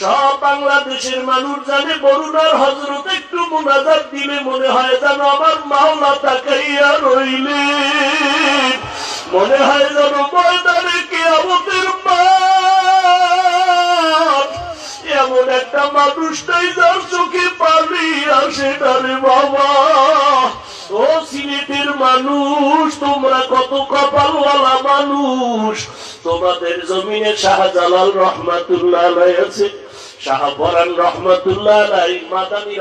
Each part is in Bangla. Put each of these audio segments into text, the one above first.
সব বাংলাদেশের মানুষ জানে, বরুণার হজরত একটু মোনাজাত দিলে মনে হয় যেন আমার মাওলা তাকাইয়া রইলে। মনে হয় যেন ময়দানে কে আমাদের এমন একটা মানুষ নাই যার চোখে পানি আসে না বাবা। ও সিলেটের মানুষ, তোমরা কত কপালওয়ালা মানুষ। তোমাদের জমিনে শাহজালাল রহমাতুল্লাহ আছে। মাদানী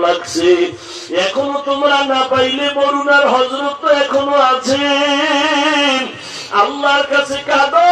লাগছে। এখনও তোমরা না পাইলে বরুণার হজরত তো এখনও আছে আল্লাহর কাছে কাঁদো আর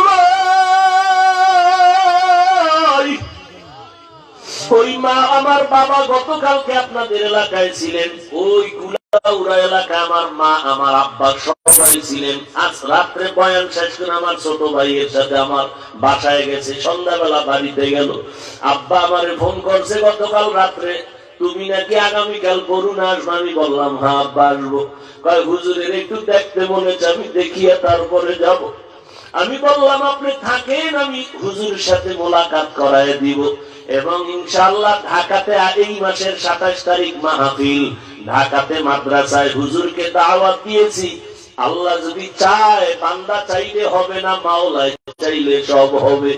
ওই মা আমার বাবা গতকালকে আপনাদের এলাকায় ছিলেন। ওই গুলাউড়া এলাকায় আমার মা, আমার আব্বা সবাই ছিলেন। আজ রাত্রে বয়ান শেষ করে আমার ছোট ভাইয়ের সাথে আমার বাসায় গেছে। সন্ধ্যাবেলা বাড়িতে গেল। আব্বা আমারে ফোন করছে, গতকাল রাত্রে তুমি নাকি আগামীকাল করুন আসব? আমি বললাম হ্যাঁ আব্বা আসব। কয়, হুজুরের একটু দেখতে হচ্ছে, আমি দেখিয়া তারপরে যাব। আমি বললাম, আপনি থাকেন, আমি হুজুরের সাথে মোলাকাত করায় দিব। এবং ইনশাল্লাহ ঢাকাতে এই মাসের সাতাশ তারিখ মাহফিল ঢাকাতে মাদ্রাসায় হুজুরকে দাওয়াত দিয়েছি। আল্লাহ যদি চায়, বান্দা চাইলে হবে না, মাওলায় চাইলে সব হবে।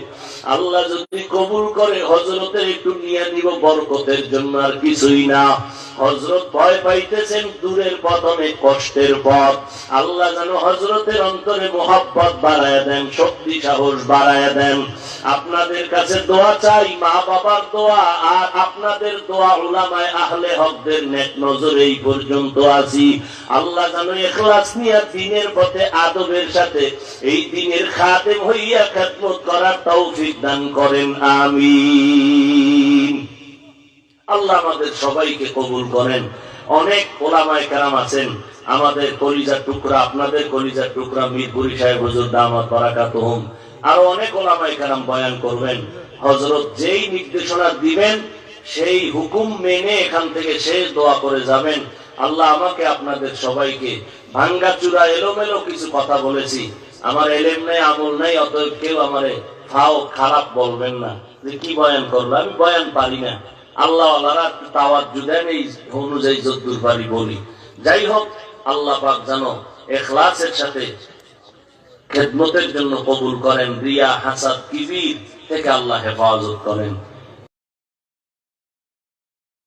আল্লাহ যদি কবুল করে হজরতের একটু নিয়ে নিব বরকতের জন্য আর কিছুই না। হজরত ভয় পাইতেছেন দূরের পথ, অনেক কষ্টের পথ। আল্লাহ যেন হজরতের অন্তরে মোহাব্বত বাড়ায় দেন, শক্তি, সাহস বাড়ায় দেন। আপনাদের কাছে দোয়া চাই মা বাবার দোয়া, আর আপনাদের দোয়া ওলামায় আহলে হকদের নেক নজর এই পর্যন্ত আছি। আল্লাহ যেন এখলাস নিয়ে দিনের পথে আদবের সাথে, এই দিনের খাদেম হইয়া খেদমত করার তৌফিক দান করেন, আমিন। আল্লাহ আমাদের সবাইকে কবুল করেন। অনেক ওলামায় কেরাম আছেন। আমাদের কলিজার টুকরা, আপনাদের কলিজার টুকরা, মিরপুরি সাহেব হুজুর দামাত বারাকাত হোম। আরও অনেক ওলামায় কেরাম বয়ান করবেন। হজরত যেই নির্দেশনা দিবেন, সেই হুকুম মেনে এখান থেকে শেষ দোয়া করে যাবেন। আল্লাহ আমাকে আপনাদের সবাইকে ভাঙ্গা চূড়া এলোমেলো কিছু কথা বলেছি। আমার এলেম নেই, আমল নেই, অতএব কেউ আমারে ফাও, খারাপ বলবেন না। যে কি বয়ান করল? আমি বয়ান পারি না। আল্লাহ অনুযায়ী বলি। যাই হোক, আল্লাহ পাক জানো এখলাসের সাথে খেদমতের জন্য কবুল করেন, রিয়া, হাসাদ, কিবির থেকে আল্লাহ হেফাজত করেন।